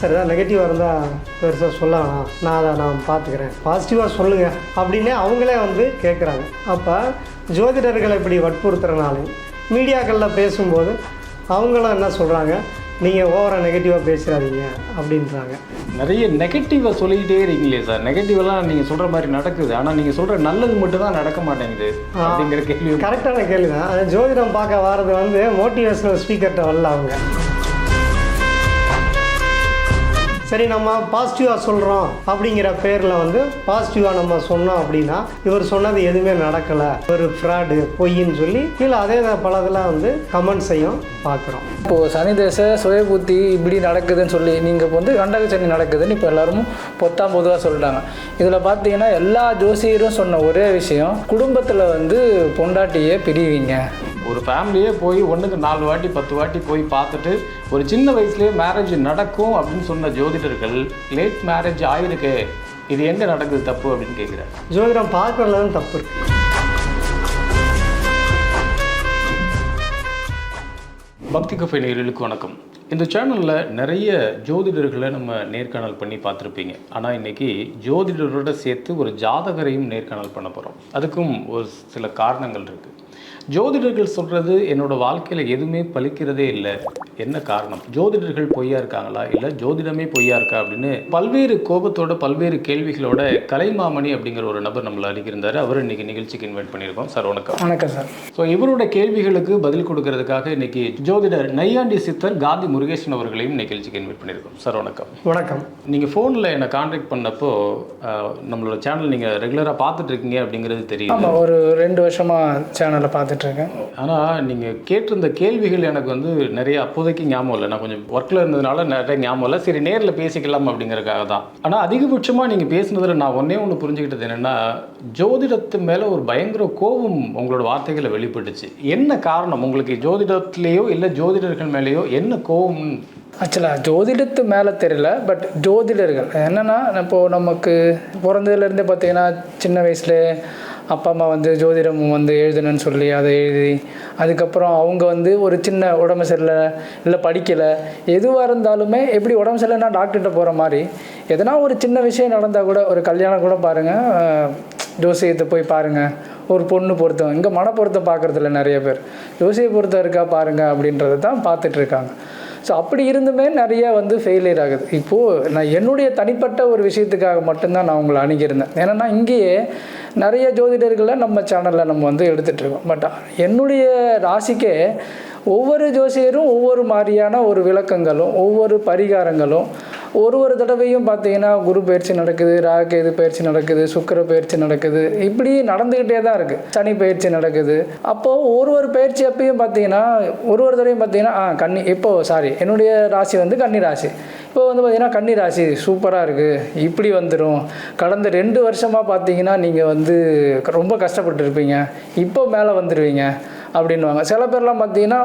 Sir ஏதாவது நெகட்டிவாக இருந்தால் பெருசாக சொல்ல வேணாம் நான் அதை நான் பார்த்துக்கிறேன். பாசிட்டிவாக சொல்லுங்கள் அப்படின்னே அவங்களே வந்து கேட்குறாங்க அப்போ ஜோதிடர்களை இப்படி வற்புறுத்துறனாலையும் மீடியாக்களில் பேசும்போது அவங்களும் என்ன சொல்கிறாங்க நீங்கள் ஓவராக நெகட்டிவாக பேசுகிறாதீங்க அப்படின்றாங்க. நிறைய நெகட்டிவாக சொல்லிக்கிட்டே இருக்கீங்களே சார். நெகட்டிவெல்லாம் நீங்கள் சொல்கிற மாதிரி நடக்குது. ஆனால் நீங்கள் சொல்கிற நல்லது மட்டும் தான் நடக்க மாட்டேங்குது அப்படிங்கிற கேள்வி கரெக்டான கேள்வி தான் ஜோதிடம் பார்க்க வர்றது வந்து மோட்டிவேஷனல் ஸ்பீக்கர்கிட்ட வரல அவங்க. சரி நம்ம பாசிட்டிவாக சொல்கிறோம் அப்படிங்கிற பேரில் வந்து பாசிட்டிவாக நம்ம சொன்னோம் அப்படின்னா இவர் சொன்னது எதுவுமே நடக்கலை. ஒரு ஃப்ராடு பொய்ன்னு சொல்லி கீழே அதே பல இதெல்லாம் வந்து கமெண்ட்ஸையும் பார்க்குறோம். இப்போது சனி தேச சுய புத்தி இப்படி நடக்குதுன்னு சொல்லி நீங்கள் இப்போ வந்து கண்டக சனி நடக்குதுன்னு இப்போ எல்லாரும் பொத்தாம் பொதுவாக சொல்லிட்டாங்க இதில் பார்த்தீங்கன்னா எல்லா ஜோசியரும் சொன்ன ஒரே விஷயம் குடும்பத்தில் வந்து பொண்டாட்டியே பிரிவீங்க. ஒரு ஃபேமிலியே போய் ஒன்றுக்கு நாலு வாட்டி பத்து வாட்டி போய் பார்த்துட்டு ஒரு சின்ன வயசுலேயே மேரேஜ் நடக்கும் அப்படின்னு சொன்ன ஜோதிடர்கள் லேட் மேரேஜ் ஆயிருக்கு இது எங்கே நடக்குது தப்பு அப்படின்னு கேட்குறேன் ஜோதிடம் பார்க்கறதுல தான் தப்பு இருக்கு. பக்தி கஃபே நேயர்களுக்கு வணக்கம். இந்த சேனலில் நிறைய ஜோதிடர்களை நம்ம நேர்காணல் பண்ணி பார்த்துருப்பீங்க. ஆனால் இன்னைக்கு ஜோதிடரோட சேர்த்து ஒரு ஜாதகரையும் நேர்காணல் பண்ண போகிறோம் அதுக்கும் ஒரு சில காரணங்கள் இருக்குது ஜோதிடர்கள் சொல்கிறது என்னோட வாழ்க்கையில் எதுவுமே பலிக்கிறதே இல்லை. என்ன காரணம்? ஜோதிடர்கள் பொய்யா இருக்காங்களா? இல்லை ஜோதிடமே பொய்யா இருக்கா? அப்படின்னு பல்வேறு கோபத்தோட பல்வேறு கேள்விகளோட கலைமாமணி அப்படிங்கிற ஒரு நபர் நம்மளை அடிக்கிருந்தாரு அவர் இன்னைக்கு நிகழ்ச்சிக்கு இன்வைட் பண்ணியிருக்கோம். சார் வணக்கம். வணக்கம் சார். ஸோ இவரோட கேள்விகளுக்கு பதில் கொடுக்கறதுக்காக இன்னைக்கு ஜோதிடர் நையாண்டி சித்தர் காந்தி முருகேசன் அவர்களையும் நிகழ்ச்சிக்கு இன்வைட் பண்ணியிருக்கோம். சார் வணக்கம். வணக்கம். நீங்கள் ஃபோனில் என்னை காண்டாக்ட் பண்ணப்போ நம்மளோட சேனல் நீங்கள் ரெகுலராக பார்த்துட்டு இருக்கீங்க அப்படிங்கிறது தெரியுது. ஆமாம் ஒரு ரெண்டு வருஷமாக சேனலை பார்த்துட்ருக்கேன் ஆனால் நீங்கள் கேட்டிருந்த கேள்விகள் எனக்கு வந்து நிறைய அப்போதைக்கு ஞாபகம் இல்லை. நான் கொஞ்சம் ஒர்க்கில் இருந்ததுனால நிறைய ஞாபகம் இல்லை. சரி நேரில் பேசிக்கலாம் அப்படிங்கறதுக்காக தான். ஆனால் அதிகபட்சமாக நீங்கள் பேசுனதில் நான் ஒன்றே ஒன்று புரிஞ்சுக்கிட்டது என்னென்னா ஜோதிடத்து மேலே ஒரு பயங்கர கோபம் உங்களோட வார்த்தைகளை வெளிப்பட்டுச்சு. என்ன காரணம்? உங்களுக்கு ஜோதிடத்துலேயோ இல்லை ஜோதிடர்கள் மேலேயோ என்ன கோபம்? ஆக்சுவலாக ஜோதிடத்து மேலே தெரியல பட் ஜோதிடர்கள். என்னென்னா இப்போது நமக்கு பிறந்ததுலேருந்தே பார்த்தீங்கன்னா சின்ன வயசுல அப்பா அம்மா வந்து ஜோதிடம் வந்து எழுதணும்னு சொல்லி அதை எழுதி அதுக்கப்புறம் அவங்க வந்து ஒரு சின்ன உடம்பு சரியில்லை இல்லை படிக்கலை எதுவாக இருந்தாலுமே எப்படி உடம்பு சரியில்லைன்னா டாக்டர்கிட்ட போகிற மாதிரி எதனா ஒரு சின்ன விஷயம் நடந்தால் கூட ஒரு கல்யாணம் கூட பாருங்கள் ஜோசியத்தை போய் பாருங்கள் ஒரு பொண்ணு பொருத்தம் இங்கே மன பொருத்தம் பார்க்குறதில்ல நிறைய பேர். ஜோசிய பொருத்தம் இருக்கா பாருங்கள் அப்படின்றத தான் பார்த்துட்ருக்காங்க ஸோ அப்படி இருந்துமே நிறைய வந்து ஃபெயிலியர் ஆகுது. இப்போது நான் என்னுடைய தனிப்பட்ட ஒரு விஷயத்துக்காக மட்டும்தான் நான் உங்களை அணுகியிருந்தேன். ஏன்னா இங்கேயே நிறைய ஜோதிடர்களை நம்ம சேனலில் நம்ம வந்து எடுத்துகிட்ருக்கோம் பட் என்னுடைய ராசிக்கே ஒவ்வொரு ஜோசியரும் ஒவ்வொரு மாதிரியான ஒரு விளக்கங்களும் ஒவ்வொரு பரிகாரங்களும் ஒரு ஒரு தடவையும் பார்த்தீங்கன்னா குரு பயிற்சி நடக்குது ராகேது பயிற்சி நடக்குது சுக்கிர பயிற்சி நடக்குது. இப்படி நடந்துக்கிட்டே தான் இருக்குது சனி பயிற்சி நடக்குது. அப்போது ஒரு ஒரு பயிற்சி அப்பயும் பார்த்தீங்கன்னா ஒரு ஒரு தடவையும் பார்த்தீங்கன்னா ஆ கன்னி இப்போ சாரி என்னுடைய ராசி வந்து கன்னி ராசி. இப்போ வந்து பார்த்தீங்கன்னா கன்னி ராசி சூப்பராக இருக்குது இப்படி வந்துடும் கடந்த ரெண்டு வருஷமாக பார்த்தீங்கன்னா நீங்கள் வந்து ரொம்ப கஷ்டப்பட்டு இருப்பீங்க இப்போ மேலே வந்துடுவீங்க அப்படின்வாங்க சில பேர்லாம் பார்த்தீங்கன்னா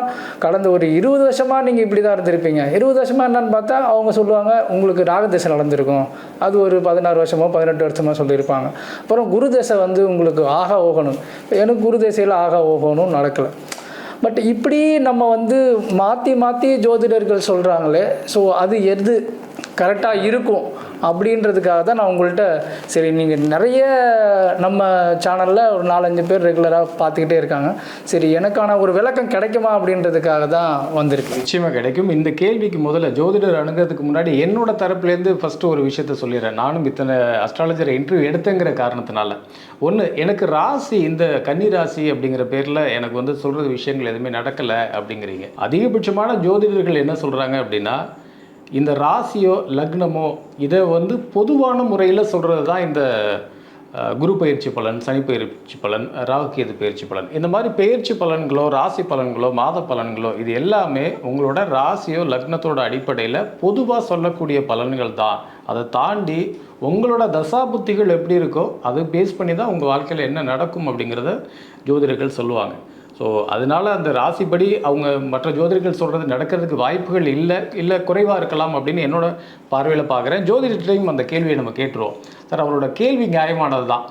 கடந்த ஒரு இருபது வருஷமாக நீங்கள் இப்படி தான் இருந்திருப்பீங்க. இருபது வருஷமாக என்னன்னு பார்த்தா அவங்க சொல்லுவாங்க உங்களுக்கு ராகதசை நடந்திருக்கும். அது ஒரு பதினாறு வருஷமோ பதினெட்டு வருஷமோ சொல்லியிருப்பாங்க. அப்புறம் குரு தசை வந்து உங்களுக்கு ஆகா ஓகணும். எனக்கு குரு தசையில் ஆகா ஓகணும் நடக்கலை. பட் இப்படி நம்ம வந்து மாற்றி மாற்றி ஜோதிடர்கள் சொல்கிறாங்களே ஸோ அது எது? கரெக்டாக இருக்கும் அப்படின்றதுக்காக தான் நான் உங்கள்கிட்ட சரி நீங்கள் நிறைய நம்ம சேனலில் ஒரு நாலஞ்சு பேர் ரெகுலராக பார்த்துக்கிட்டே இருக்காங்க. சரி எனக்கான ஒரு விளக்கம் கிடைக்குமா அப்படின்றதுக்காக தான் வந்திருக்கு. நிச்சயமாக கிடைக்கும். இந்த கேள்விக்கு முதல்ல ஜோதிடர் அணுகிறதுக்கு முன்னாடி என்னோட தரப்புலேருந்து ஃபஸ்ட்டு ஒரு விஷயத்த சொல்லிடுறேன். நானும் இத்தனை அஸ்ட்ராலஜர் இன்டர்வியூ எடுத்தேங்கிற காரணத்தினால. ஒன்று எனக்கு ராசி இந்த கன்னி ராசி அப்படிங்கிற பேரில் எனக்கு வந்து சொல்கிறது விஷயங்கள் எதுவுமே நடக்கலை அப்படிங்கிறீங்க. அதிகபட்சமான ஜோதிடர்கள் என்ன சொல்கிறாங்க அப்படின்னா இந்த ராசியோ லக்னமோ இதை வந்து பொதுவான முறையில் சொல்கிறது தான் இந்த குரு பயிற்சி பலன் சனி பயிற்சி பலன் ராகுகேது பயிற்சி பலன். இந்த மாதிரி பயிற்சி பலன்களோ ராசி பலன்களோ மாத பலன்களோ இது எல்லாமே உங்களோட ராசியோ லக்னத்தோட அடிப்படையில் பொதுவாக சொல்லக்கூடிய பலன்கள் தான். அதை தாண்டி உங்களோட தசாபுத்திகள் எப்படி இருக்கோ அதை பேஸ் பண்ணி தான் உங்கள் வாழ்க்கையில் என்ன நடக்கும் அப்படிங்கிறத ஜோதிடர்கள் சொல்லுவாங்க. ஸோ அதனால அந்த ராசிப்படி அவங்க மற்ற ஜோதிடர்கள் சொல்கிறது நடக்கிறதுக்கு வாய்ப்புகள் இல்லை இல்லை குறைவாக இருக்கலாம் அப்படின்னு என்னோட பார்வையில் பார்க்குறேன். ஜோதிடத்தையும் அந்த கேள்வியை நம்ம கேட்டுருவோம். சார் அவரோட கேள்வி நியாயமானது தான்.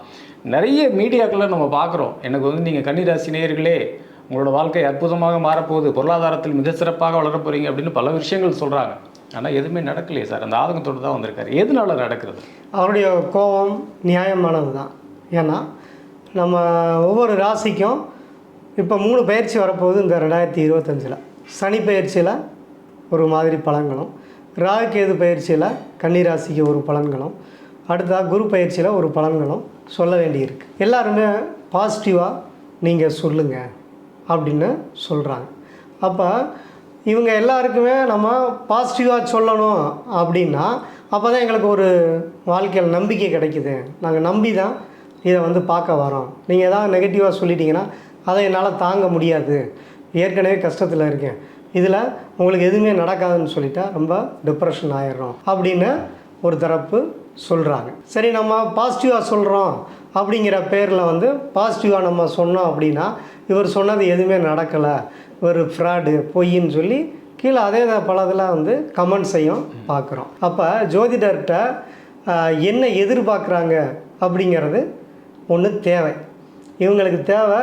நிறைய மீடியாக்களை நம்ம பார்க்குறோம். எனக்கு வந்து நீங்கள் கன்னிராசி நேயர்களே உங்களோட வாழ்க்கை அற்புதமாக மாறப்போகுது. பொருளாதாரத்தில் மிக சிறப்பாக வளரப் போகிறீங்க அப்படின்னு பல விஷயங்கள் சொல்கிறாங்க ஆனால் எதுவுமே நடக்கலையே சார் அந்த ஆதங்கத்தோடு தான் வந்திருக்காரு. எதனால நடக்கிறது? அவருடைய கோபம் நியாயமானது தான் ஏன்னா நம்ம ஒவ்வொரு ராசிக்கும் இப்போ மூணு பயிற்சி வரப்போகுது இந்த ரெண்டாயிரத்தி இருபத்தஞ்சில். சனி பயிற்சியில் ஒரு மாதிரி பலன்களும் ராகுகேது பயிற்சியில் கன்னிராசிக்கு ஒரு பலன்களும் அடுத்ததாக குரு பயிற்சியில் ஒரு பலன்களும் சொல்ல வேண்டியிருக்கு. எல்லாருமே பாசிட்டிவாக நீங்கள் சொல்லுங்கள் அப்படின்னு சொல்கிறாங்க அப்போ இவங்க எல்லாருக்குமே நம்ம பாசிட்டிவாக சொல்லணும் அப்படின்னா அப்போ தான் எங்களுக்கு ஒரு வாழ்க்கையில் நம்பிக்கை கிடைக்குது. நாங்கள் நம்பி தான் இதை வந்து பார்க்க வரோம். நீங்கள் ஏதாவது நெகட்டிவாக சொல்லிட்டீங்கன்னா அதை என்னால் தாங்க முடியாது. ஏற்கனவே கஷ்டத்தில் இருக்கேன். இதில் உங்களுக்கு எதுவுமே நடக்காதுன்னு சொல்லிட்டா ரொம்ப டிப்ரெஷன் ஆயிடுறோம் அப்படின்னு ஒரு தரப்பு சொல்கிறாங்க சரி நம்ம பாசிட்டிவாக சொல்கிறோம் அப்படிங்கிற பேரில் வந்து பாசிட்டிவாக நம்ம சொன்னோம் அப்படின்னா இவர் சொன்னது எதுவுமே நடக்கலை. இவர் ஃப்ராடு பொய்ன்னு சொல்லி கீழே அதே பல இதில் வந்து கமெண்ட்ஸையும் பார்க்குறோம் அப்போ ஜோதிடர்கிட்ட என்ன எதிர்பார்க்குறாங்க அப்படிங்கிறது ஒன்று தேவை. இவங்களுக்கு தேவை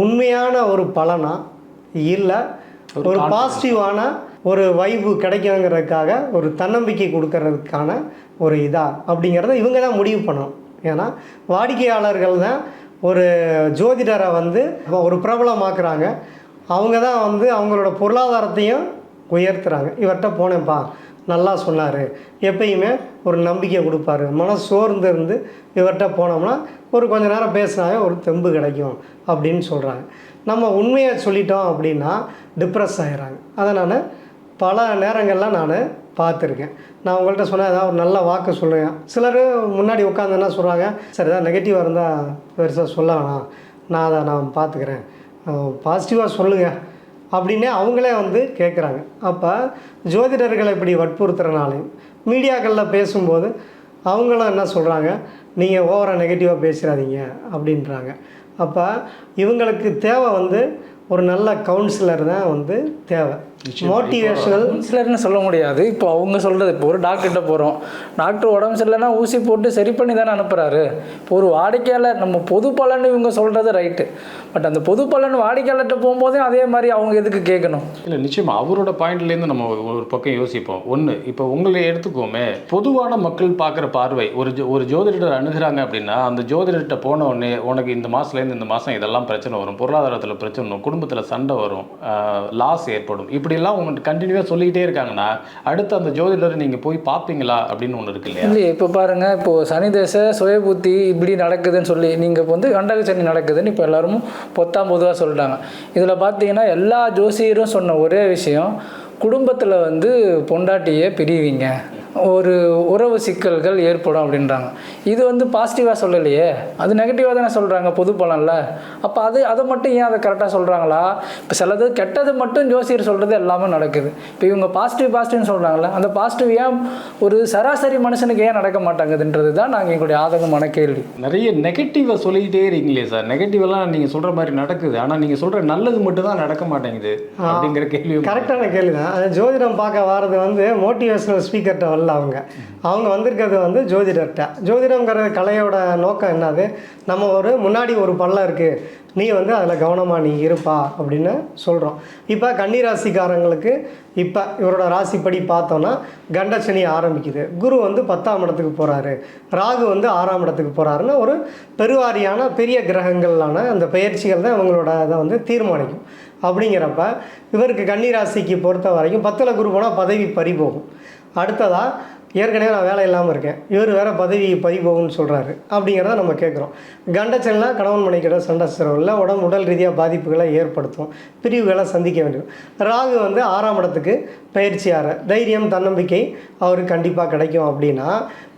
உண்மையான ஒரு பலனா இல்லை ஒரு பாசிட்டிவான ஒரு வைப்பு கிடைக்குங்கிறதுக்காக ஒரு தன்னம்பிக்கை கொடுக்கறதுக்கான ஒரு இதா அப்படிங்கிறத இவங்க தான் முடிவு பண்ணணும். ஏன்னா வாடிக்கையாளர்கள் தான் ஒரு ஜோதிடரை வந்து ஒரு பிரபலமாக்குறாங்க. அவங்க தான் வந்து அவங்களோட பொருளாதாரத்தையும் உயர்த்துறாங்க. இவர்கிட்ட போனேன்ப்பா நல்லா சொன்னார். எப்பயுமே ஒரு நம்பிக்கை கொடுப்பாரு. மனசு சோர்ந்து இருந்து இவர்கிட்ட போனோம்னா ஒரு கொஞ்ச நேரம் பேசினாவே ஒரு தெம்பு கிடைக்கும் அப்படின்னு சொல்கிறாங்க நம்ம உண்மையை சொல்லிட்டோம் அப்படின்னா டிப்ரெஸ் ஆகிறாங்க அதை நான் பல நேரங்களில் நான் பார்த்துருக்கேன். நான் உங்கள்கிட்ட சொன்னேன் ஏதாவது ஒரு நல்ல வாக்கு சொல்லுவேன் சிலர் முன்னாடி உட்காந்து என்ன சொல்கிறாங்க சரி ஏதாவது நெகட்டிவாக இருந்தால் பெருசாக சொல்ல வேணாம். நான் அதை நான் பார்த்துக்கிறேன். பாசிட்டிவாக சொல்லுங்கள் அப்படின்னே அவங்களே வந்து கேட்குறாங்க அப்போ ஜோதிடர்களை இப்படி வற்புறுத்துறனாலையும் மீடியாக்களில் பேசும்போது அவங்களும் என்ன சொல்கிறாங்க நீங்கள் ஓவராக நெகட்டிவாக பேசுகிறாதீங்க அப்படின்றாங்க. அப்போ இவங்களுக்கு தேவை வந்து ஒரு நல்ல கவுன்சிலர் தான் வந்து தேவை. மோட்டிவேஷனல் கவுன்சிலர்னு சொல்ல முடியாது. இப்போ அவங்க சொல்கிறது இப்போ ஒரு டாக்டர்கிட்ட போகிறோம் டாக்டர் உடம்பு சரியில்லைன்னா ஊசி போட்டு சரி பண்ணி தானே அனுப்புகிறாரு இப்போ ஒரு வாடிக்கையாளர் நம்ம பொது பலன் இவங்க சொல்கிறது ரைட்டு பட் அந்த பொது பலன் வாடிக்கையாளர்கிட்ட போகும்போதே அதே மாதிரி அவங்க எதுக்கு கேட்கணும்? இல்லை நிச்சயமா. அவரோட பாயிண்ட்லேருந்து நம்ம ஒரு பக்கம் யோசிப்போம். ஒன்று இப்போ உங்களை எடுத்துக்கோமே. பொதுவான மக்கள் பார்க்குற பார்வை ஒரு ஜோ ஒரு ஜோதிடர் அணுகுறாங்க அப்படின்னா அந்த ஜோதிடர்கிட்ட போன உடனே உனக்கு இந்த மாதத்துலேருந்து இந்த மாதம் இதெல்லாம் பிரச்சனை வரும். பொருளாதாரத்தில் பிரச்சனை வரும். குடும்பத்தில் சண்டை வரும். லாஸ் ஏற்படும். இப்படிலாம் உங்கள்கிட்ட கண்டினியூவாக சொல்லிக்கிட்டே இருக்காங்கன்னா அடுத்து அந்த ஜோதிடர் நீங்கள் போய் பார்ப்பீங்களா அப்படின்னு ஒன்று இருக்கு இல்லையா? இல்லையே இப்போ பாருங்கள் இப்போது சனி தேச சுயபுத்தி இப்படி நடக்குதுன்னு சொல்லி நீங்கள் இப்போ வந்து கண்டக சனி நடக்குதுன்னு இப்போ எல்லாரும் பொத்தாம் பொதுவாக சொல்லிட்டாங்க இதில் பார்த்தீங்கன்னா எல்லா ஜோசியரும் சொன்ன ஒரே விஷயம் குடும்பத்தில் வந்து பொண்டாட்டியை பிரிவீங்க. ஒரு உறவு சிக்கல்கள் ஏற்படும் அப்படின்றாங்க. இது வந்து பாசிட்டிவாக சொல்லலையே. அது நெகட்டிவாக தானே சொல்கிறாங்க பொது பலனில். அப்போ அது அதை மட்டும் ஏன் அதை கரெக்டாக சொல்கிறாங்களா இப்போ சிலது கெட்டது மட்டும் ஜோசியர் சொல்கிறது எல்லாமே நடக்குது. இப்போ இவங்க பாசிட்டிவ் பாசிட்டிவ்னு சொல்கிறாங்களே அந்த பாசிட்டிவ் ஏன் ஒரு சராசரி மனுஷனுக்கு ஏன் நடக்க மாட்டாங்குதுன்றது தான் நாங்கள் எங்களுடைய ஆதங்கமான கேள்வி நிறைய நெகட்டிவாக சொல்லிக்கிட்டே இருக்கீங்களே சார். நெகட்டிவெல்லாம் நீங்கள் சொல்கிற மாதிரி நடக்குது. ஆனால் நீங்கள் சொல்கிற நல்லது மட்டும் தான் நடக்க மாட்டேங்குது அப்படிங்கிற கேள்வி கரெக்டான கேள்வி தான் அது ஜோதிடம் பார்க்க வர்றது வந்து மோட்டிவேஷனல் ஸ்பீக்கர்கிட்ட வரல அவங்க. அவங்க வந்திருக்கிறது வந்து ஜோதிடர்கிட்ட. ஜோதிடங்கிற கலையோட நோக்கம் என்னது? நம்ம ஒரு முன்னாடி ஒரு பள்ளம் இருக்குது நீ வந்து அதில் கவனமாக நீ இருப்பா அப்படின்னு சொல்கிறோம் இப்போ கன்னி ராசிக்காரங்களுக்கு இப்போ இவரோட ராசிப்படி பார்த்தோன்னா கண்டசனி ஆரம்பிக்குது. குரு வந்து பத்தாம் இடத்துக்கு போகிறாரு ராகு வந்து ஆறாம் இடத்துக்கு போகிறாருன்னு ஒரு பெருவாரியான பெரிய கிரகங்களான அந்த பயிற்சிகள் தான் இவங்களோட இதை வந்து தீர்மானிக்கும். அப்படிங்கிறப்ப இவருக்கு கன்னிராசிக்கு பொறுத்த வரைக்கும் பத்தில் குரு போனால் பதவி பறி போகும். அடுத்ததாக ஏற்கனவே நான் வேலை இல்லாமல் இருக்கேன். இவர் வேறு பதவி பறி போகும்னு சொல்கிறாரு அப்படிங்கிறத நம்ம கேட்குறோம் கண்டச்சல்லாம் கணவன் மனைக்கிட்ட சண்டை சிறவில் உடம்பு உடல் ரீதியாக பாதிப்புகளை ஏற்படுத்தும். பிரிவுகளை சந்திக்க வேண்டும். ராகு வந்து ஆறாம் இடத்துக்கு பயிற்சியார தைரியம் தன்னம்பிக்கை அவருக்கு கண்டிப்பாக கிடைக்கும் அப்படின்னா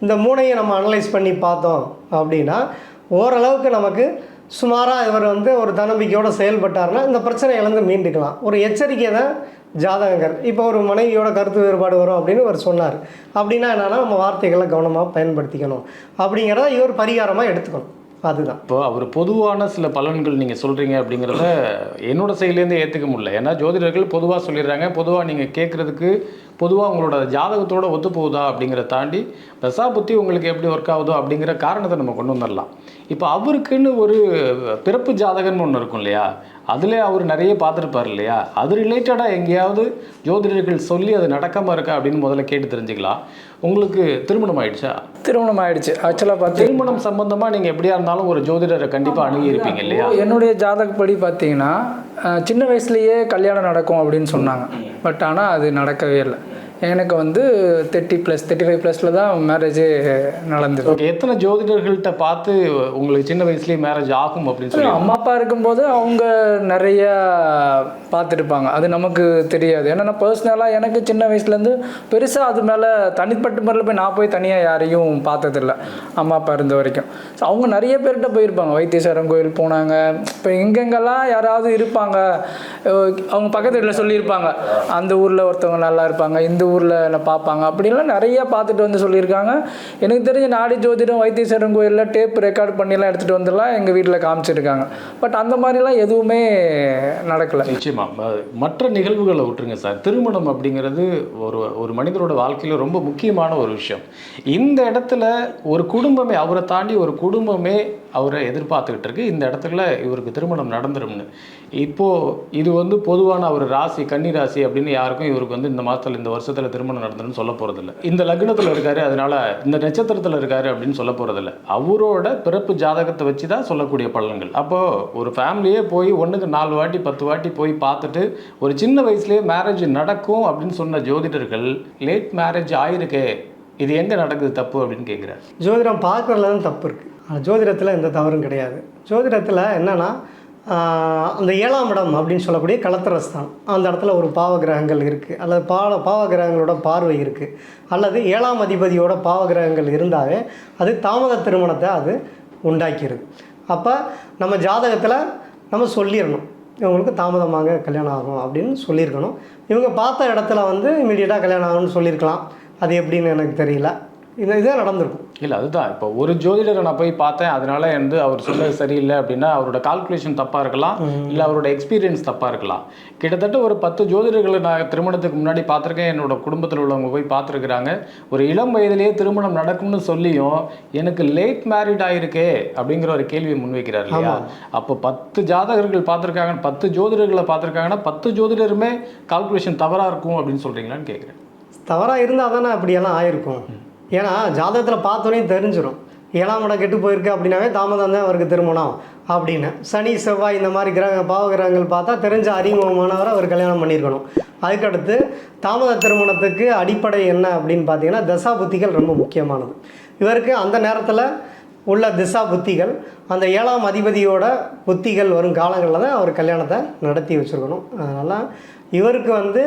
இந்த மூனையை நம்ம அனலைஸ் பண்ணி பார்த்தோம் அப்படின்னா ஓரளவுக்கு நமக்கு சுமாராக இவர் வந்து ஒரு தன்னம்பிக்கையோடு செயல்பட்டார்னா இந்த பிரச்சனையிலேருந்து மீண்டுக்கலாம். ஒரு எச்சரிக்கை தான் ஜாதகங்கள். இப்போ ஒரு மனைவியோட கருத்து வேறுபாடு வரும் அப்படின்னு அவர் சொன்னார். அப்படின்னா என்னென்னா நம்ம வார்த்தைகளை கவனமாக பயன்படுத்திக்கணும். அப்படிங்கிறத இவர் பரிகாரமாக எடுத்துக்கணும். அதுதான். இப்போ அவர் பொதுவான சில பலன்கள் நீங்கள் சொல்கிறீங்க அப்படிங்கிறத என்னோட சைட்லேருந்து ஏற்றுக்க முடியல. ஏன்னா ஜோதிடர்கள் பொதுவாக சொல்லிடுறாங்க. பொதுவாக நீங்கள் கேட்குறதுக்கு பொதுவாக உங்களோட ஜாதகத்தோட ஒத்து போகுதா அப்படிங்கிற தாண்டி தசா புத்தி உங்களுக்கு எப்படி ஒர்க் ஆகுதோ அப்படிங்கிற காரணத்தை நம்ம கொண்டு வந்துடலாம். இப்போ அவருக்குன்னு ஒரு பிறப்பு ஜாதகம்னு ஒன்று இருக்கும் இல்லையா? அதில் அவர் நிறைய பார்த்துருப்பார் இல்லையா? அது ரிலேட்டடாக எங்கேயாவது ஜோதிடர்கள் சொல்லி அது நடக்காமல் இருக்கா அப்படின்னு முதல்ல கேட்டு தெரிஞ்சுக்கலாம். உங்களுக்கு திருமணம் ஆயிடுச்சா? திருமணம் ஆயிடுச்சு. ஆக்சுவலாக பார்த்து திருமணம் சம்பந்தமாக நீங்கள் எப்படியா இருந்தாலும் ஒரு ஜோதிடரை கண்டிப்பாக அணுகி இருப்பீங்க இல்லையா? என்னுடைய ஜாதகப்படி பார்த்தீங்கன்னா சின்ன வயசுலேயே கல்யாணம் நடக்கும் அப்படின்னு சொன்னாங்க. பட் ஆனால் அது நடக்கவே இல்லை. எனக்கு வந்து தேர்ட்டி ப்ளஸ் தேர்ட்டி ஃபைவ் ப்ளஸில் தான் மேரேஜே நடந்தது. ஓகே எத்தனை ஜோதிடர்கள்ட்ட பார்த்து உங்களுக்கு சின்ன வயசுலேயே மேரேஜ் ஆகும் அப்படின்னு சொல்லி அம்மா அப்பா இருக்கும்போது அவங்க நிறைய பார்த்துருப்பாங்க. அது நமக்கு தெரியாது. ஏன்னா பர்சனலாக எனக்கு சின்ன வயசுலேருந்து பெருசாக அது மேலே தனிப்பட்ட முறையில் போய் நான் போய் தனியாக யாரையும் பார்த்ததில்ல. அம்மா அப்பா இருந்த வரைக்கும். ஸோ அவங்க நிறைய பேர்கிட்ட போயிருப்பாங்க. வைத்தீஸ்வரன் கோயில் போனாங்க. இப்போ எங்கெங்கெல்லாம் யாராவது இருப்பாங்க அவங்க பக்கத்து வீட்டில் சொல்லியிருப்பாங்க. அந்த ஊரில் ஒருத்தவங்க நல்லா இருப்பாங்க இந்த ஊரில் பார்ப்பாங்க. அப்படின்லாம் நிறைய பார்த்துட்டு வந்து சொல்லியிருக்காங்க. எனக்கு தெரிஞ்ச நாடி ஜோதிடம் வைத்தீஸ்வரன் கோயிலில் டேப் ரெக்கார்ட் பண்ணிலாம் எடுத்துகிட்டு வந்துலாம் எங்கள் வீட்டில் காமிச்சிருக்காங்க. பட் அந்த மாதிரிலாம் எதுவுமே நடக்கலை. நிச்சயமாக மற்ற நிகழ்வுகளை விட்டுருங்க சார். திருமணம் அப்படிங்கிறது ஒரு ஒரு மனிதரோட வாழ்க்கையில ரொம்ப முக்கியமான ஒரு விஷயம். இந்த இடத்துல ஒரு குடும்பமே அவரை தாண்டி ஒரு குடும்பமே அவரை எதிர்பார்த்துக்கிட்டு இருக்கு. இந்த இடத்துல இவருக்கு திருமணம் நடந்துரும்னு. இப்போது இது வந்து பொதுவான அவர் ராசி கன்னி ராசி அப்படின்னு யாருக்கும் இவருக்கு வந்து இந்த மாதத்தில் இந்த வருஷத்தில் திருமணம் நடந்துருன்னு சொல்ல போகிறதில்ல இந்த லக்னத்தில் இருக்காரு அதனால் இந்த நட்சத்திரத்தில் இருக்காரு அப்படின்னு சொல்ல போகிறதில்ல அவரோட பிறப்பு ஜாதகத்தை வச்சு தான் சொல்லக்கூடிய பலன்கள். அப்போது ஒரு ஃபேமிலியே போய் ஒன்றுக்கு நாலு வாட்டி பத்து வாட்டி போய் பார்த்துட்டு ஒரு சின்ன வயசுலேயே மேரேஜ் நடக்கும் அப்படின்னு சொன்ன ஜோதிடர்கள் லேட் மேரேஜ் ஆயிருக்கே இது எங்கே நடக்குது தப்பு? அப்படின்னு கேட்குறாரு ஜோதிடம் பார்க்குறதுல தான் தப்பு இருக்குது ஜோதிடத்தில் எந்த தவறும் கிடையாது. ஜோதிடத்தில் என்னென்னா அந்த ஏழாம் இடம் அப்படின்னு சொல்லக்கூடிய கலத்திரஸ்தானம் அந்த இடத்துல ஒரு பாவ கிரகங்கள் இருக்குது அல்லது பாவ பாவ கிரகங்களோட பார்வை இருக்குது அல்லது ஏழாம் அதிபதியோட பாவ கிரகங்கள் இருந்தாவே அது தாமத திருமணத்தை அது உண்டாக்கிடுது அப்போ நம்ம ஜாதகத்தில் நம்ம சொல்லிடணும் இவங்களுக்கு தாமதமாக கல்யாணம் ஆகும் அப்படின்னு சொல்லியிருக்கணும் இவங்க பார்த்த இடத்துல வந்து இமீடியட்டாக கல்யாணம் ஆகும்னு சொல்லியிருக்கலாம் அது எப்படின்னு எனக்கு தெரியல. இது இதே நடந்திருக்கும் இல்லை அதுதான். இப்போ ஒரு ஜோதிடரை நான் போய் பார்த்தேன் அதனால வந்து அவர் சொன்னது சரியில்லை அப்படின்னா அவரோட கால்குலேஷன் தப்பாக இருக்கலாம் இல்லை அவரோட எக்ஸ்பீரியன்ஸ் தப்பாக இருக்கலாம். கிட்டத்தட்ட ஒரு பத்து ஜோதிடர்களை நான் திருமணத்துக்கு முன்னாடி பார்த்துருக்கேன் என்னோட குடும்பத்தில் உள்ளவங்க போய் பார்த்துருக்குறாங்க. ஒரு இளம் வயதிலேயே திருமணம் நடக்கும்னு சொல்லியும் எனக்கு லேட் மேரிட் ஆயிருக்கே அப்படிங்கிற ஒரு கேள்வியை முன்வைக்கிறார் இல்லையா? அப்போ பத்து ஜாதகர்கள் பார்த்துருக்காங்க பத்து ஜோதிடர்களை பார்த்துருக்காங்கன்னா பத்து ஜோதிடருமே கால்குலேஷன் தவறாக இருக்கும் அப்படின்னு சொல்கிறீங்களான்னு கேட்குறேன் தவறாக இருந்தால் தானே அப்படியெல்லாம் ஆயிருக்கும். ஏன்னா ஜாதகத்தில் பார்த்தோன்னே தெரிஞ்சிடும் ஏழாம் இடம் கெட்டு போயிருக்கு அப்படின்னாவே தாமதம் தான் அவருக்கு திருமணம் அப்படின்னு. சனி செவ்வாய் இந்த மாதிரி கிரக பாவ கிரகங்கள் பார்த்தா தெரிஞ்ச அறிமுகமானவரை அவர் கல்யாணம் பண்ணியிருக்கணும். அதுக்கடுத்து தாமத திருமணத்துக்கு அடிப்படை என்ன அப்படின்னு பார்த்தீங்கன்னா தசா புத்திகள் ரொம்ப முக்கியமானது. இவருக்கு அந்த நேரத்தில் உள்ள திசா புத்திகள் அந்த ஏழாம் அதிபதியோட புத்திகள் வரும் காலங்களில் தான் அவர் கல்யாணத்தை நடத்தி வச்சுருக்கணும். அதனால் இவருக்கு வந்து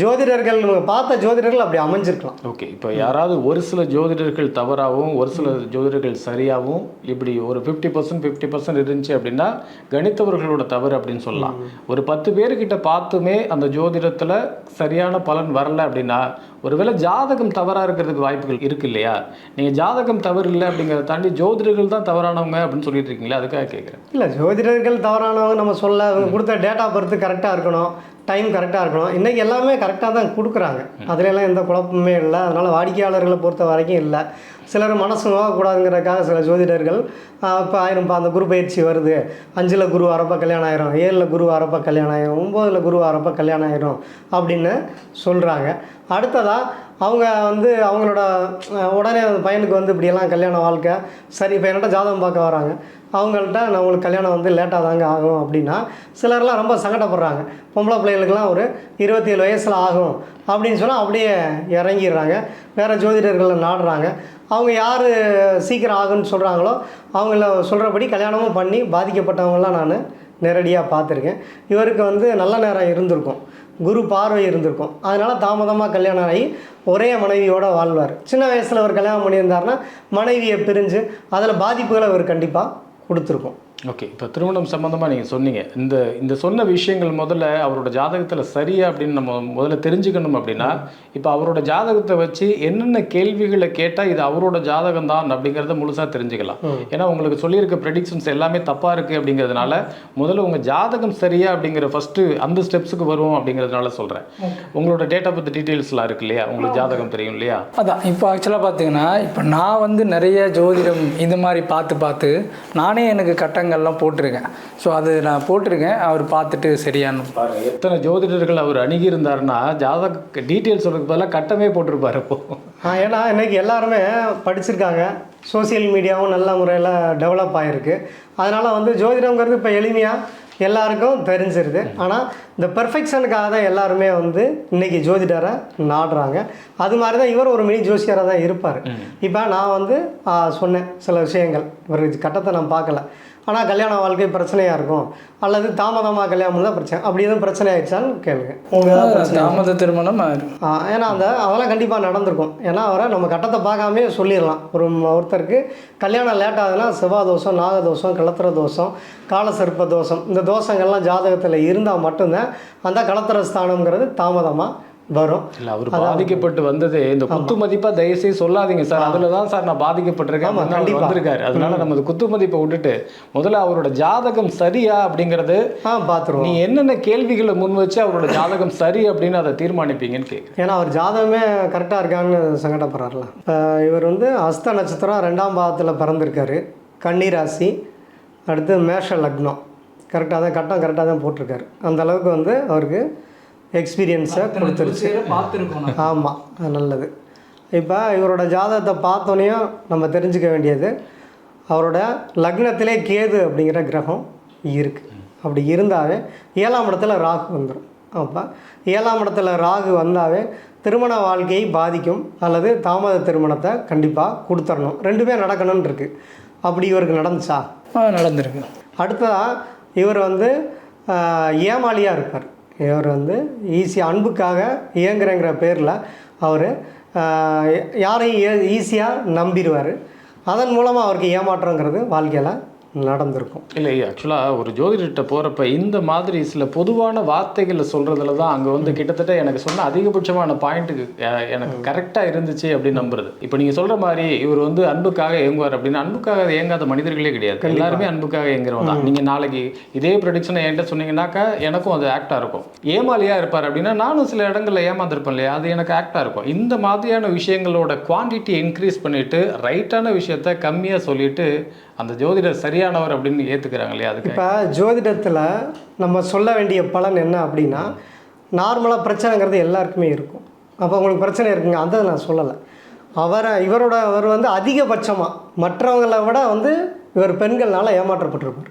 ஜோதிடர்கள் இவங்க பார்த்த ஜோதிடர்கள் அப்படி அமைஞ்சிருக்கலாம். ஓகே இப்போ யாராவது ஒரு சில ஜோதிடர்கள் தவறாகவும் ஒரு சில ஜோதிடர்கள் சரியாகவும் இப்படி ஒரு ஃபிஃப்டி பர்சன்ட் ஃபிஃப்டி பர்சன்ட் இருந்துச்சு அப்படின்னா கணித்தவர்களோட தவறு அப்படின்னு சொல்லலாம். ஒரு பத்து பேர்கிட்ட பார்த்துமே அந்த ஜோதிடத்தில் சரியான பலன் வரல அப்படின்னா ஒருவேளை ஜாதகம் தவறாக இருக்கிறதுக்கு வாய்ப்புகள் இருக்கு இல்லையா? நீங்கள் ஜாதகம் தவறு இல்லை அப்படிங்கிறத தாண்டி ஜோதிடர்கள் தான் தவறானவங்க அப்படின்னு சொல்லிட்டு இருக்கீங்களா அதுக்காக கேட்குறேன் இல்லை ஜோதிடர்கள் தவறானவங்க நம்ம சொல்ல அவங்க கொடுத்த டேட்டா பர்த்து கரெக்டாக இருக்கணும். டைம் கரெக்டாக இருக்கணும். இன்றைக்கி எல்லாமே கரெக்டாக தான் கொடுக்குறாங்க. அதுலலாம் எந்த குழப்பமே இல்லை. அதனால் வாடிக்கையாளர்களை பொறுத்த வரைக்கும் இல்லை. சிலர் மனசு நோகக்கூடாதுங்கிறதுக்காக சில ஜோதிடர்கள் இப்போ ஆயிரம் அந்த குரு பயிற்சி வருது. அஞ்சில் குரு வரப்போ கல்யாணம் ஆயிரும். ஏழில் குரு வரப்போ கல்யாணம் ஆயிரும். ஒம்போதில் குரு வரப்போ கல்யாணம் ஆயிரும் அப்படின்னு சொல்கிறாங்க அடுத்ததாக அவங்க வந்து அவங்களோட உடனே அந்த பையனுக்கு வந்து இப்படியெல்லாம் கல்யாண வாழ்க்கை. சரி இப்போ என்கிட்ட ஜாதகம் பார்க்க வராங்க. அவங்கள்ட்ட நான் உங்களுக்கு கல்யாணம் வந்து லேட்டாக தாங்க ஆகும் அப்படின்னா சிலர்லாம் ரொம்ப சங்கடப்படுறாங்க. பொம்பளை பிள்ளைகளுக்கெல்லாம் ஒரு இருபத்தி ஏழு வயசில் ஆகும் அப்படின்னு சொன்னால் அப்படியே இறங்கிடுறாங்க. வேறு ஜோதிடர்களை நாடுறாங்க. அவங்க யார் சீக்கிரம் ஆகுன்னு சொல்கிறாங்களோ அவங்கள சொல்கிறபடி கல்யாணமும் பண்ணி பாதிக்கப்பட்டவங்களாம் நான் நேரடியாக பார்த்துருக்கேன். இவருக்கு வந்து நல்ல நேரம் இருந்திருக்கும். குரு பார்வை இருந்திருக்கும். அதனால் தாமதமாக கல்யாணம் ஆகி ஒரே மனைவியோடு வாழ்வார். சின்ன வயசில் அவர் கல்யாணம் பண்ணியிருந்தார்னா மனைவியை பிரிஞ்சு அதில் பாதிப்புகளை அவர் கண்டிப்பாக கொடுத்துருக்கோம். ஓகே இப்போ திருமணம் சம்மந்தமாக நீங்கள் சொன்னீங்க. இந்த இந்த சொன்ன விஷயங்கள் முதல்ல அவரோட ஜாதகத்தில் சரியா அப்படின்னு நம்ம முதல்ல தெரிஞ்சுக்கணும் அப்படின்னா இப்போ அவரோட ஜாதகத்தை வச்சு என்னென்ன கேள்விகளை கேட்டால் இது அவரோட ஜாதகம் தான் அப்படிங்கிறத முழுசாக தெரிஞ்சுக்கலாம். ஏன்னா உங்களுக்கு சொல்லியிருக்க ப்ரெடிக்ஷன்ஸ் எல்லாமே தப்பாக இருக்குது அப்படிங்கிறதுனால முதல்ல உங்கள் ஜாதகம் சரியா அப்படிங்கிற ஃபஸ்ட்டு அந்த ஸ்டெப்ஸுக்கு வருவோம் அப்படிங்கிறதுனால சொல்கிறேன் உங்களோட டேட் ஆஃப் பர்த் டீட்டெயில்ஸ்லாம் இருக்கு இல்லையா? உங்களுக்கு ஜாதகம் தெரியும் இல்லையா? அதான் இப்போ ஆக்சுவலாக பார்த்தீங்கன்னா இப்போ நான் வந்து நிறைய ஜோதிடம் இது மாதிரி பார்த்து பார்த்து நானே எனக்கு கட்டங்கள்லாம் போட்டிருக்கேன். ஸோ அது நான் போட்டிருக்கேன். அவர் பார்த்துட்டு சரியானு பாருங்க எத்தனை ஜோதிடர்கள் அவர் அணுகி இருந்தாருன்னா ஜாதக டீட்டெயில்ஸ் சொல்றதுக்கு பதிலாக கட்டமே போட்டிருப்பாரு அப்போ ஆ, ஏன்னா இன்னைக்கு எல்லாருமே படிச்சிருக்காங்க. சோஷியல் மீடியாவும் நல்ல முறையில் டெவலப் ஆகிருக்கு அதனால் வந்து ஜோதிடங்கிறது இப்போ எளிமையாக எல்லாருக்கும் தெரிஞ்சிருது. ஆனால் இந்த பெர்ஃபெக்ஷனுக்காக தான் எல்லாருமே வந்து இன்னைக்கு ஜோதிடரை நாடுறாங்க. அது மாதிரி தான் இவர் ஒரு மினி ஜோசியராக தான் இருப்பார். இப்போ நான் வந்து சொன்னேன் சில விஷயங்கள். இவர் கட்டத்தை நான் பார்க்கல. ஆனால் கல்யாண வாழ்க்கை பிரச்சனையாக இருக்கும். அல்லது தாமதமாக கல்யாணம் தான் பிரச்சனை. அப்படி எதுவும் பிரச்சனை ஆயிடுச்சான்னு கேளுங்க. உங்கள் தாமத திருமணம் ஏன்னா அந்த அதெல்லாம் கண்டிப்பாக நடந்திருக்கும். ஏன்னா அவரை நம்ம கட்டத்தை பார்க்காமே சொல்லிடலாம். ஒரு ஒருத்தருக்கு கல்யாணம் லேட் ஆகுதுன்னா செவ்வாய் தோஷம் நாக தோஷம் கிளத்திர தோஷம் காலசர்ப்ப தோஷம். இந்த தோஷங்கள்லாம் ஜாதகத்தில் இருந்தால் மட்டும்தான் அந்த கலத்திர ஸ்தானம்ங்கிறது தாமதமாக வரும். இல்ல அவர் பாதிக்கப்பட்டு வந்ததே இந்த குத்து மதிப்பா தயவுசெய்து சொல்லாதீங்க சார். அதுல தான் சார் நான் பாதிக்கப்பட்டிருக்கேன். வந்திருக்காரு. அதனால நம்ம குத்து மதிப்பை விட்டுட்டு முதல்ல அவரோட ஜாதகம் சரியா அப்படிங்கிறது பார்த்துருவோம் நீ என்னென்ன கேள்விகளை முன் வச்சு அவரோட ஜாதகம் சரி அப்படின்னு அதை தீர்மானிப்பீங்கன்னு கேட்குறேன் ஏன்னா அவர் ஜாதகமே கரெக்டாக இருக்கான்னு சங்கடப்படுறாருல. இவர் வந்து அஸ்த நட்சத்திரம் ரெண்டாம் பாதத்தில் பிறந்திருக்காரு. கன்னி ராசி. அடுத்து மேஷ லக்னம். கரெக்டாக தான் கட்டம் கரெக்டாக தான் போட்டிருக்காரு. அந்த அளவுக்கு வந்து அவருக்கு எக்ஸ்பீரியன்ஸை கொடுத்துருச்சு. பார்த்துருக்கோம் ஆமாம் அது நல்லது. இப்போ இவரோட ஜாதகத்தை பார்த்தோன்னேயும் நம்ம தெரிஞ்சுக்க வேண்டியது அவரோட லக்னத்திலே கேது அப்படிங்கிற கிரகம் இருக்குது அப்படி இருந்தாவே ஏழாம் இடத்துல ராகு வந்துடும் அப்போ ஏழாம் இடத்துல ராகு வந்தாவே திருமண வாழ்க்கையை பாதிக்கும் அல்லது தாமத திருமணத்தை கண்டிப்பாக கொடுத்துடணும் ரெண்டுமே நடக்கணும்னு இருக்குது அப்படி இவருக்கு நடந்துச்சா? நடந்திருக்கு. அடுத்ததாக இவர் வந்து ஏமாளியாக இருப்பார். இவர் வந்து ஈஸியாக அன்புக்காக இயங்குறங்கிற பேரில் அவர் யாரையும் ஈஸியாக நம்பிடுவார். அதன் மூலமாக அவருக்கு ஏமாற்றங்கிறது வாழ்க்கையில் நடந்திருக்கும். இல்லை ஆக்சுவலாக ஒரு ஜோதிடர்கிட்ட போகிறப்ப இந்த மாதிரி சில பொதுவான வார்த்தைகளை சொல்கிறதுல தான் அங்கே வந்து கிட்டத்தட்ட எனக்கு சொன்ன அதிகபட்சமான பாயிண்ட்டுக்கு எனக்கு கரெக்டாக இருந்துச்சு அப்படின்னு நம்புறது. இப்போ நீங்கள் சொல்கிற மாதிரி இவர் வந்து அன்புக்காக இயங்குவார் அப்படின்னு அன்புக்காக இயங்காத மனிதர்களே கிடையாது. எல்லாருமே அன்புக்காக இயங்குறவங்க தான். நீங்கள் நாளைக்கு இதே ப்ரொடிக்ஷனை என்கிட்ட சொன்னீங்கன்னாக்கா எனக்கும் அது ஆக்டாக இருக்கும். ஏமாலியாக இருப்பார் அப்படின்னா நானும் சில இடங்களில் ஏமாந்துருப்பேன் இல்லையா? அது எனக்கு ஆக்டாக இருக்கும். இந்த மாதிரியான விஷயங்களோட குவான்டிட்டியை இன்க்ரீஸ் பண்ணிட்டு ரைட்டான விஷயத்த கம்மியாக சொல்லிட்டு அந்த ஜோதிடர் சரியானவர் அப்படின்னு ஏற்றுக்கிறாங்க இல்லையா அதுக்கு இப்போ ஜோதிடத்தில் நம்ம சொல்ல வேண்டிய பலன் என்ன அப்படின்னா நார்மலாக பிரச்சனைங்கிறது எல்லாருக்குமே இருக்கும். அப்போ உங்களுக்கு பிரச்சனை இருக்குங்க அதை நான் சொல்லலை. அவரை இவரோட அவர் வந்து அதிகபட்சமாக மற்றவங்களை விட வந்து இவர் பெண்கள்னால ஏமாற்றப்பட்டிருப்பார்.